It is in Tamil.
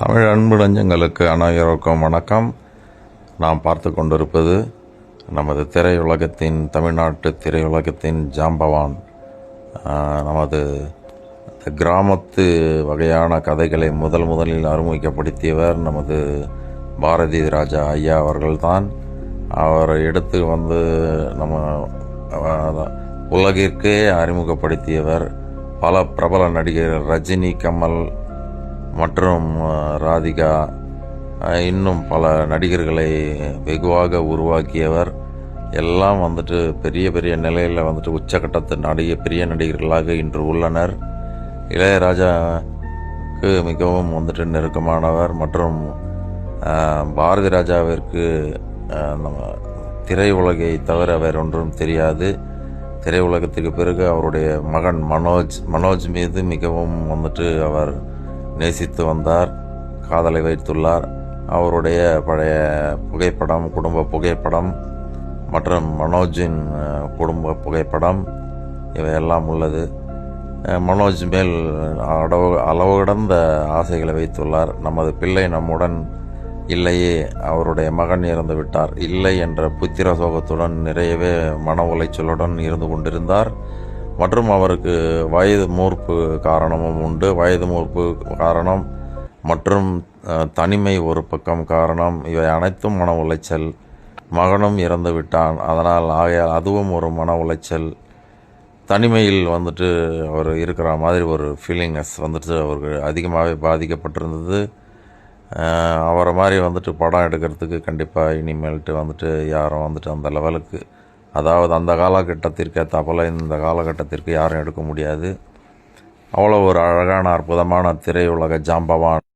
தமிழ் அன்பு நெஞ்சங்களுக்கு அனைவருக்கும் வணக்கம். நாம் பார்த்து கொண்டிருப்பது நமது திரையுலகத்தின் தமிழ்நாட்டு திரையுலகத்தின் ஜாம்பவான் நமது கிராமத்து வகையான கதைகளை முதல் முதலில் அறிமுகப்படுத்தியவர் நமது பாரதி ராஜா ஐயா அவர்கள்தான். அவரை எடுத்து வந்து நம்ம உலகிற்கே அறிமுகப்படுத்தியவர் பல பிரபல நடிகர் ரஜினி கமல் மற்றும் ராதிகா இன்னும் பல நடிகர்களை வெகுவாக உருவாக்கியவர். எல்லாம் வந்துட்டு பெரிய பெரிய நிலையில் வந்துட்டு உச்சகட்டத்து நடிகை பெரிய நடிகர்களாக இன்று உள்ளனர். இளையராஜாவுக்கு மிகவும் வந்துட்டு நெருக்கமானவர் மற்றும் பாரதி ராஜாவிற்கு நம்ம திரையுலகை தவிர வேறொன்றும் தெரியாது. திரையுலகத்துக்கு பிறகு அவருடைய மகன் மனோஜ் மனோஜ் மீது மிகவும் வந்துட்டு அவர் நேசித்து வந்தார் காதலை வைத்துள்ளார். அவருடைய பழைய புகைப்படம் குடும்ப புகைப்படம் மற்றும் மனோஜின் குடும்ப புகைப்படம் இவையெல்லாம் உள்ளது. மனோஜ் மேல் அளவு அளவு கடந்த ஆசைகளை வைத்துள்ளார். நமது பிள்ளை நம்முடன் இல்லையே அவருடைய மகன் இறந்து விட்டார். இல்லை என்ற புத்திர சோகத்துடன் நிறையவே மன உளைச்சலுடன் இருந்து கொண்டிருந்தார். மற்றும் அவருக்கு வயது மூர்ப்பு காரணமும் உண்டு. வயது மூர்ப்பு காரணம் மற்றும் தனிமை ஒரு பக்கம் காரணம். இவை அனைத்தும் மன உளைச்சல். மகனும் இறந்து விட்டான். அதனால் ஆகையால் அதுவும் ஒரு மன உளைச்சல். தனிமையில் வந்துட்டு அவர் இருக்கிற மாதிரி ஒரு ஃபீலிங்னஸ் வந்துட்டு அவருக்கு அதிகமாகவே பாதிக்கப்பட்டிருந்தது. அவரை மாதிரி வந்துட்டு படம் எடுக்கிறதுக்கு கண்டிப்பாக இனிமேல்ட்டு வந்துட்டு யாரும் வந்துட்டு அந்த லெவலுக்கு அதாவது அந்த காலகட்டத்திற்கு ஏற்றாப்போல் இந்த காலகட்டத்திற்கு யாரும் எடுக்க முடியாது. அவ்வளோ ஒரு அழகான அற்புதமான திரையுலக ஜாம்பவான்